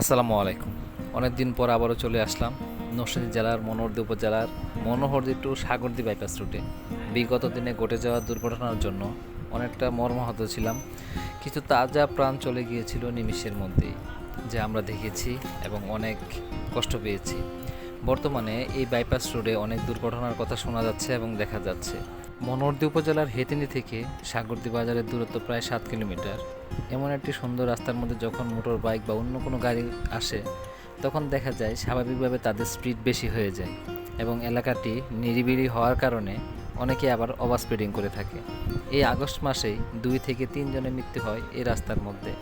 আসসালামু আলাইকুম। অনেক দিন পর আবারও চলে আসলাম নরসিংদী জেলার মনোহরদী উপজেলার মনোহরদী টু সাগরদী বাইপাস রুটে বিগত দিনে ঘটে যাওয়া দুর্ঘটনার জন্য অনেকটা মর্মাহত ছিলাম, কিছু তাজা প্রাণ চলে গিয়েছিল নিমিষের মধ্যেই, যা আমরা দেখেছি এবং অনেক কষ্ট পেয়েছি। বর্তমানে এই বাইপাস রোডে অনেক দুর্ঘটনার কথা শোনা যাচ্ছে এবং দেখা যাচ্ছে। মনোহরদী উপজেলার হেতিনি থেকে সাগরদী বাজারের দূরত্ব প্রায় সাত কিলোমিটার। এমন একটি সুন্দর রাস্তার মধ্যে যখন মোটর, বাইক বা অন্য কোনো গাড়ি আসে, তখন দেখা যায় স্বাভাবিকভাবে তাদের স্পিড বেশি হয়ে যায় এবং এলাকাটি নিরিবিলি হওয়ার কারণে অনেকে আবার ওভার স্পিডিং করে থাকে। এই আগস্ট মাসেই দুই থেকে তিনজনের মৃত্যু হয় এই রাস্তার মধ্যে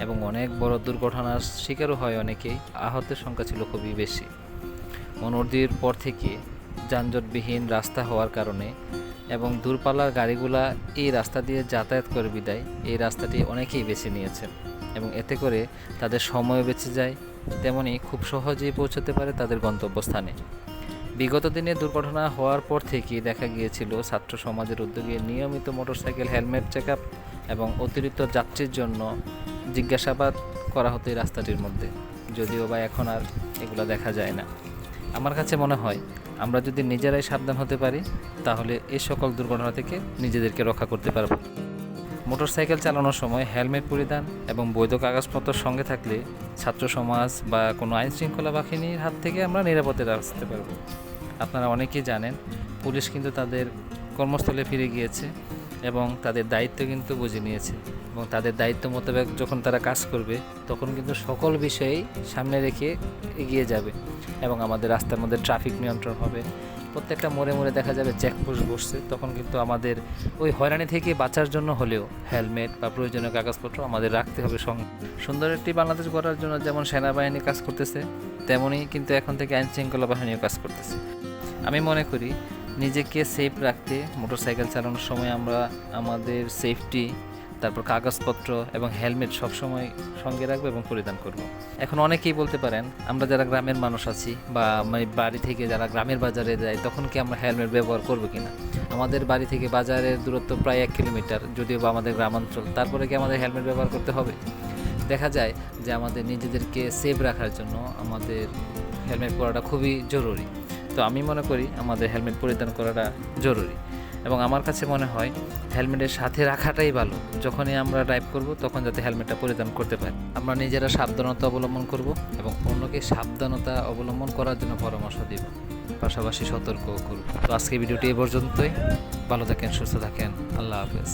এবং অনেক বড় দুর্ঘটনার শিকারও হয় অনেকেই। আহতের সংখ্যা ছিল খুবই বেশি। মনোরদির পর থেকে যানজটবিহীন রাস্তা হওয়ার কারণে এবং দূরপাল্লার গাড়িগুলা এই রাস্তা দিয়ে যাতায়াত করে বিদায়। এই রাস্তাটি অনেকেই বেছে নিয়েছেন এবং এতে করে তাদের সময় বেঁচে যায়। তেমনি খুব সহজেই পৌঁছতে পারে তাদের গন্তব্যস্থানে। বিগত দিনে দুর্ঘটনা হওয়ার পর থেকেই দেখা গিয়েছিল ছাত্র সমাজের উদ্যোগে নিয়মিত মোটরসাইকেল, হেলমেট চেক এবং অতিরিক্ত যাত্রীর জন্য জিজ্ঞাসাবাদ করা হতো এই রাস্তাটির মধ্যে। যদিও বা এখন আর এগুলো দেখা যায় না। আমার কাছে মনে হয় আমরা যদি নিজেরাই সাবধান হতে পারি, তাহলে এ সকল দুর্ঘটনা থেকে নিজেদেরকে রক্ষা করতে পারব। মোটরসাইকেল চালানোর সময় হেলমেট পরিধান এবং বৈধ কাগজপত্র সঙ্গে থাকলে ছাত্র সমাজ বা কোনো আইন শৃঙ্খলা বাহিনীর হাত থেকে আমরা নিরাপদে আসতে পারব। আপনারা অনেকেই জানেন, পুলিশ কিন্তু তাদের কর্মস্থলে ফিরে গিয়েছে এবং তাদের দায়িত্ব কিন্তু বুঝে নিয়েছে। এবং তাদের দায়িত্ব মোতাবেক যখন তারা কাজ করবে, তখন কিন্তু সকল বিষয়েই সামনে রেখে এগিয়ে যাবে এবং আমাদের রাস্তার মধ্যে ট্রাফিক নিয়ন্ত্রণ হবে। প্রত্যেকটা মোড়ে মোড়ে দেখা যাবে চেকপোস্ট বসছে। তখন কিন্তু আমাদের ওই হয়রানি থেকে বাঁচার জন্য হলেও হেলমেট বা প্রয়োজনীয় কাগজপত্র আমাদের রাখতে হবে সঙ্গে। সুন্দর একটি বাংলাদেশ গড়ার জন্য যেমন সেনাবাহিনী কাজ করতেছে তেমনই কিন্তু এখন থেকে আইন শৃঙ্খলা বাহিনীও কাজ করতেছে। আমি মনে করি, নিজেকে সেফ রাখতে মোটরসাইকেল চালানোর সময় আমরা আমাদের সেফটি তারপর কাগজপত্র এবং হেলমেট সবসময় সঙ্গে রাখব এবং পরিধান করব। এখন অনেকেই বলতে পারেন, আমরা যারা গ্রামের মানুষ আছি বা বাড়ি থেকে যারা গ্রামের বাজারে যাই, তখন কি আমরা হেলমেট ব্যবহার করব কিনা? আমাদের বাড়ি থেকে বাজারের দূরত্ব প্রায় এক কিলোমিটার, যদিও বা আমাদের গ্রামাঞ্চল, তারপরে কি আমাদের হেলমেট ব্যবহার করতে হবে? দেখা যায় যে আমাদের নিজেদেরকে সেফ রাখার জন্য আমাদের হেলমেট পরাটা খুবই জরুরি। তো আমি মনে করি আমাদের হেলমেট পরিধান করাটা জরুরি। এবং আমার কাছে মনে হয় হেলমেটের সাথে রাখাটাই ভালো। যখনই আমরা ড্রাইভ করব, তখন যাতে হেলমেটটা পরিধান করতে পারি। আমরা নিজেরা সাবধানতা অবলম্বন করব এবং অন্যকে সাবধানতা অবলম্বন করার জন্য পরামর্শ দেব। পাশাপাশি সতর্ক করব। তো আজকে ভিডিওটি এ পর্যন্তই। ভালো থাকেন, সুস্থ থাকেন। আল্লাহ হাফেজ।